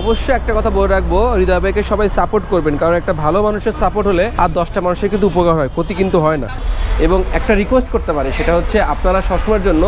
অবশ্যই একটা কথা বলে রাখব, হৃদয় ভাইকে সবাই সাপোর্ট করবেন, কারণ একটা ভালো মানুষের সাপোর্ট হলে আর দশটা মানুষের কিন্তু উপকার হয়, ক্ষতি কিন্তু হয় না। এবং একটা রিকোয়েস্ট করতে পারে, সেটা হচ্ছে আপনারা সবসময়ের জন্য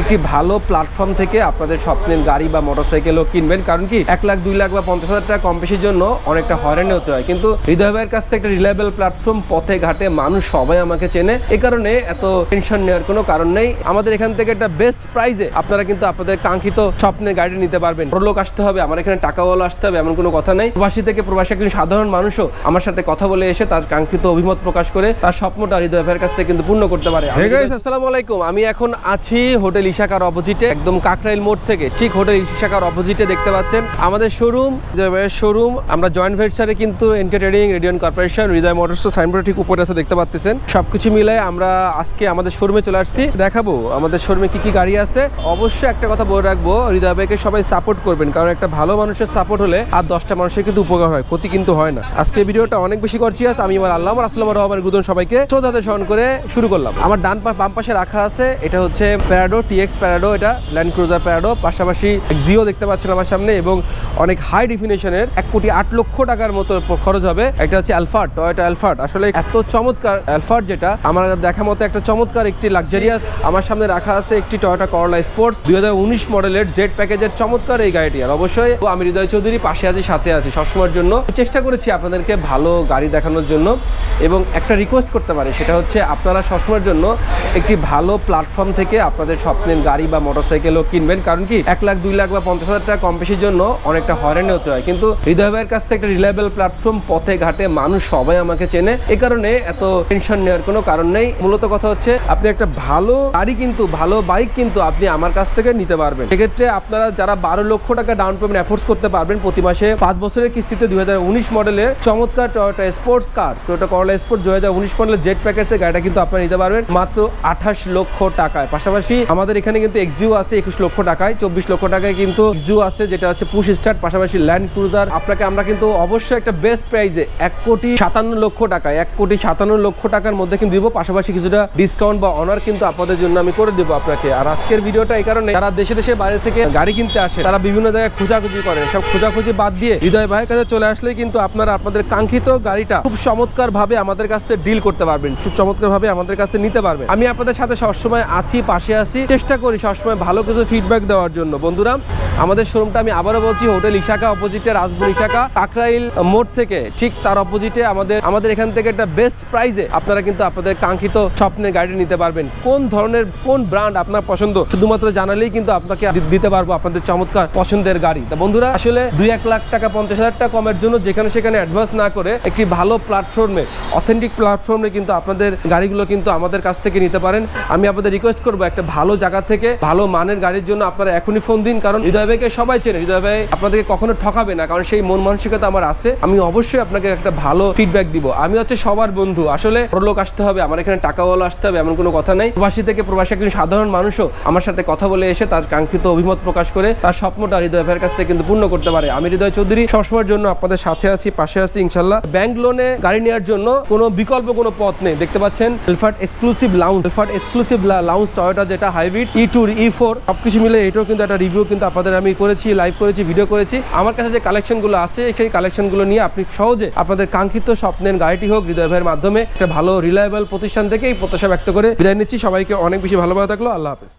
একটি ভালো প্ল্যাটফর্ম থেকে আপনাদের স্বপ্নের গাড়ি বা মোটরসাইকেলও কিনবেন, কারণ কি এক লাখ, দুই লাখ বা পঞ্চাশ হাজার টাকা কম বেশির জন্য অনেকটা হয়রানি হতে হয়। কিন্তু হৃদয় ভাইয়ের কাছ থেকে একটা রিলায়েবল প্ল্যাটফর্ম পথে ঘাটে মানুষ সবাই আমাকে চেনে। এ কারণে এত টেনশন নেওয়ার কোনো কারণ নেই। আমাদের এখান থেকে একটা বেস্ট প্রাইজে আপনারা কিন্তু আপনাদের কাঙ্ক্ষিত স্বপ্নের গাড়ি নিতে পারবেন। লোক আসতে হবে, আমার এখানে টাকাওয়ালা আসতে হবে এমন কোনো কথা নেই। প্রবাসী থেকে প্রবাসী একজন সাধারণ মানুষও আমার সাথে কথা বলে এসে তার কাঙ্ক্ষিত অভিমত প্রকাশ করে তার স্বপ্নটা হৃদয় ভাইয়ের কাছ থেকে কিন্তু পূর্ণ করতে পারে। আসসালামু আলাইকুম আমি এখন আছি হোটেল ইশাকার অপোজিটে একদম কাকরাইল মোড় থেকে। ঠিক হোটেল ইশাকার অপোজিটে দেখতে পাচ্ছেন আমাদের শোরুম হৃদয় ভাইয়ের শোরুম আমরা জয়েন্ট ভেঞ্চারে কিন্তু NK trading Radiant corporation Hridoy motors signboard ঠিক উপরে আছে দেখতে পাচ্ছেন সবকিছু মিলে আমরা আজকে আমাদের শোরুমে চলে আসছি। দেখাবো আমাদের শোরুমে কি কি গাড়ি আছে। অবশ্যই একটা কথা বলে রাখব হৃদয় ভাইকে সবাই সাপোর্ট করবেন কারণ একটা ভালো মানুষের সাপোর্ট হলে আর দশটা মানুষের কিন্তু উপকার হয়, ক্ষতি কিন্তু হয় না। আজকে ভিডিওটা অনেক বেশি গর্জিয়াস আমি আমার আল্লাহ আসসালাম রহমান গুদন সবাইকে শ্রদ্ধাতে স্মরণ করে শুরু করলাম। আমার ডান পা বাম পাশে রাখা আছে, এটা হচ্ছে প্যারাডো টিএক্স প্যারাডো এটা ল্যান্ড ক্রুজার প্যারাডো পাশাপাশি জিও দেখতে পাচ্ছেন আমার সামনে এবং অনেক হাই ডিফিনেশনের এক কোটি আট লক্ষ টাকার মতো খরচ হবে। একটা হচ্ছে অ্যালফার্ট টয়টা অ্যালফার্ট আসলে এত চমৎকার অ্যালফার্ট যেটা, আমার দেখা মতো একটা চমৎকার একটি লাক্সারিয়াস আমার সামনে রাখা আছে একটি টয়োটা করলা স্পোর্টস দুই হাজার উনিশ মডেলের জেড প্যাকেজের চমৎকার এই গাড়িটি। আর অবশ্যই আমি হৃদয় চৌধুরী পাশে আছি, সাথে আছি সবসময়ের জন্য। চেষ্টা করেছি আপনাদেরকে ভালো গাড়ি দেখানোর জন্য এবং একটা রিকোয়েস্ট করতে পারি, সেটা হচ্ছে আপনারা সবসময়ের জন্য একটি ভালো প্ল্যাটফর্ম থেকে আপনাদের স্বপ্নের গাড়ি বা মোটরসাইকেলও কিনবেন। কারণ কি, এক লাখ, দুই লাখ বা পঞ্চাশ হাজার টাকা কম বেশির জন্য অনেকটা হয়রানি হতে হয়। কিন্তু হৃদয় ভাইয়ের কাছ থেকে একটা রিলায়েবল প্ল্যাটফর্ম পথে ঘাটে মানুষ সবাই আমাকে চেনে। এ কারণে এত টেনশন নেওয়ার কোনো কারণ নেই। মূলত কথা হচ্ছে, আপনি একটা ভালো গাড়ি কিন্তু, ভালো বাইক কিন্তু আপনি আমার কাছ থেকে নিতে পারবেন। সেক্ষেত্রে আপনারা যারা বারো লক্ষ টাকা ডাউন পেমেন্ট অ্যাফোর্স করতে পারবেন প্রতি মাসে পাঁচ বছরের কিস্তিতে দুই হাজার উনিশ মডেলের চমৎকার Toyota sports car Toyota Corolla sport দুই হাজার উনিশ মডেলের জেট প্যাকেজের গাড়িটা কিন্তু আপনারা নিতে পারবেন মাত্র আঠাশ লক্ষ টাকায়। পাশাপাশি আমাদের এখানে কিন্তু এক্সিও আছে একুশ লক্ষ টাকায়, চব্বিশ লক্ষ টাকায় কিন্তু এক্সিও আছে, যেটা হচ্ছে পুশ স্টার্ট পাশাপাশি ল্যান্ড ক্রুজার আপনাকে আমরা কিন্তু অবশ্যই একটা বেস্ট প্রাইজে এক কোটি সাতান্ন লক্ষ টাকায়, এক কোটি সাতান্ন লক্ষ টাকার মধ্যে কিন্তু দিব, পাশাপাশি কিছুটা ডিসকাউন্ট বা অনার কিন্তু আপনাদের জন্য আমি করে দেবো আপনাকে। আর আজকের ভিডিওটা এই কারণে, যারা দেশে দেশে বাইরে থেকে গাড়ি কিনতে আসে, তারা বিভিন্ন জায়গায় খোঁজাখুঁজি করে সব খোঁজাখুঁজি বাদ দিয়ে হৃদয় ভাইয়ের কাছে চলে আসলে কিন্তু আপনারা আপনাদের কাঙ্ক্ষিত গাড়িটা খুব চমৎকার ভাবে আমাদের কাছ থেকে ডিল করতে পারবেন। খুব চমৎকার ভাবে আমাদের কাছ থেকে নিতে পারবেন। আমি আপনাদের সাথে সবসময় আছি, পাশে আছি। চেষ্টা করি সবসময় ভালো কিছু ফিডব্যাক দেওয়ার জন্য। বন্ধুরা, আমাদের শোরুমটা আমি আবারও বলছি হোটেল ইশাকা অপোজিটে রাজপুর ইশাকা, কাকরাইল মোড় থেকে ঠিক তার অপোজিটে আমাদের আমাদের এখান থেকে একটা বেস্ট প্রাইজে আপনারা কিন্তু আপনাদের কাঙ্ক্ষিত স্বপ্নের গাড়ি নিতে পারবেন। কোন ধরনের, কোন ব্র্যান্ড আপনার পছন্দ, শুধুমাত্র জানালেই কিন্তু আপনাকে দিতে পারব আপনাদের চমৎকার পছন্দের গাড়ি। তা বন্ধুরা আসলে দুই এক লাখ টাকা, পঞ্চাশ হাজার টাকা কমের জন্য যেখানে সেখানে অ্যাডভান্স না করে একটি ভালো প্ল্যাটফর্মে অথেন্টিক প্ল্যাটফর্মে কিন্তু আপনাদের গাড়িগুলো কিন্তু আমাদের কাছ থেকে নিতে পারেন। আমি আপনাদের রিকোয়েস্ট করব একটা ভালো জায়গা থেকে ভালো মানের গাড়ির জন্য আপনারা এখনই ফোন দিন, কারণ হৃদয় ভাইকে সবাই চেনে। হৃদয় ভাই আপনাদেরকে কখনো ঠকাবে না, কারণ সেই মন মানসিকতা আমার আছে। আমি অবশ্যই আপনাকে একটা ভালো ফিডব্যাক দিব। আমি হচ্ছে সবার বন্ধু। আসলে লোক আসতে হবে, আমার এখানে টাকাওয়ালা আসতে হবে, এমন কোনো কথা নেই। প্রবাসী থেকে প্রবাসী একজন সাধারণ মানুষও আমার সাথে কথা বলে এসে তার কাঙ্ক্ষিত অভিমত প্রকাশ করে তার স্বপ্নটা হৃদয় ভাইয়ের কাছ থেকে কিন্তু পূর্ণ করতে পারে। আমি হৃদয় চৌধুরী সবসময়ের জন্য আপনাদের সাথে আছি, পাশে আছি, ইনশাল্লাহ। ব্যাংক লোনে গাড়ি নেওয়ার জন্য কোনো বিকল্প কোনো পথ নেই। দেখতে পাচ্ছেন Alphard exclusive lounge Alphard exclusive lounge Toyota যেটা hybrid E two E four সবকিছু মিলে এটাও কিন্তু একটা রিভিউ কিন্তু আপনাদের আমি করেছি লাইভ করেছি ভিডিও করেছি। আমার কাছে যে কালেকশনগুলো আছে, সেই কালেকশনগুলো নিয়ে আপনি সহজে আপনাদের কাঙ্ক্ষিত স্বপ্নের গাড়িটি হোক, হৃদয় ভাইয়ের মাধ্যমে একটা ভালো রিলায়েবল প্রতিষ্ঠান থেকে এই প্রত্যাশা ব্যক্ত করে বিদায় নিচ্ছি। সবাইকে অনেক বেশি ভালোভাবে থাকল। আল্লাহ হাফেজ।